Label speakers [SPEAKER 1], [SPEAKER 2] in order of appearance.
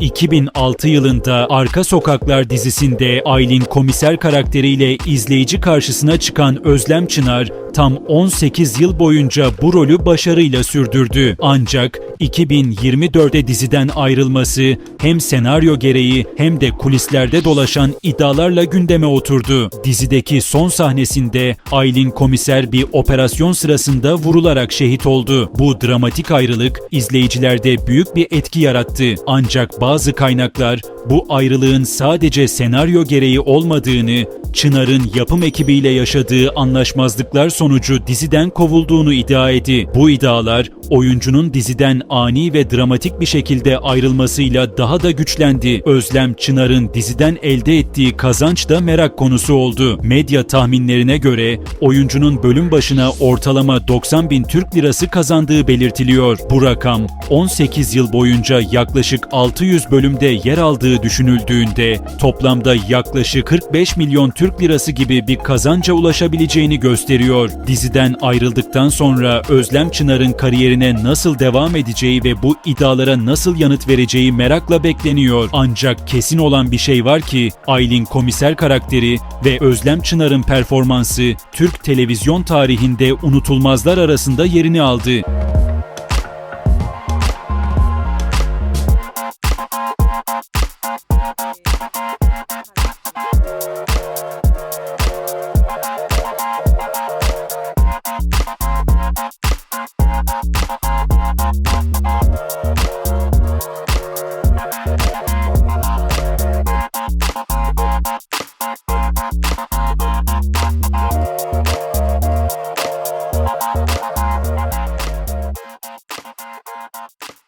[SPEAKER 1] 2006 yılında Arka Sokaklar dizisinde Aylin komiser karakteriyle izleyici karşısına çıkan Özlem Çınar tam 18 yıl boyunca bu rolü başarıyla sürdürdü. Ancak 2024'te diziden ayrılması hem senaryo gereği hem de kulislerde dolaşan iddialarla gündeme oturdu. Dizideki son sahnesinde Aylin komiser bir operasyon sırasında vurularak şehit oldu. Bu dramatik ayrılık izleyicilerde büyük bir etki yarattı. Ancak bazı kaynaklar bu ayrılığın sadece senaryo gereği olmadığını, Çınar'ın yapım ekibiyle yaşadığı anlaşmazlıklar sonucu diziden kovulduğunu iddia etti. Bu iddialar oyuncunun diziden ani ve dramatik bir şekilde ayrılmasıyla daha da güçlendi. Özlem Çınar'ın diziden elde ettiği kazanç da merak konusu oldu. Medya tahminlerine göre oyuncunun bölüm başına ortalama 90 bin Türk lirası kazandığı belirtiliyor. Bu rakam 18 yıl boyunca yaklaşık 600 bölümde yer aldığı düşünüldüğünde toplamda yaklaşık 45 milyon Türk lirası gibi bir kazanca ulaşabileceğini gösteriyor. Diziden ayrıldıktan sonra Özlem Çınar'ın kariyerine nasıl devam edeceği ve bu iddialara nasıl yanıt vereceği merakla bekleniyor. Ancak kesin olan bir şey var ki Aylin komiser karakteri ve Özlem Çınar'ın performansı Türk televizyon tarihinde unutulmazlar arasında yerini aldı. Bye.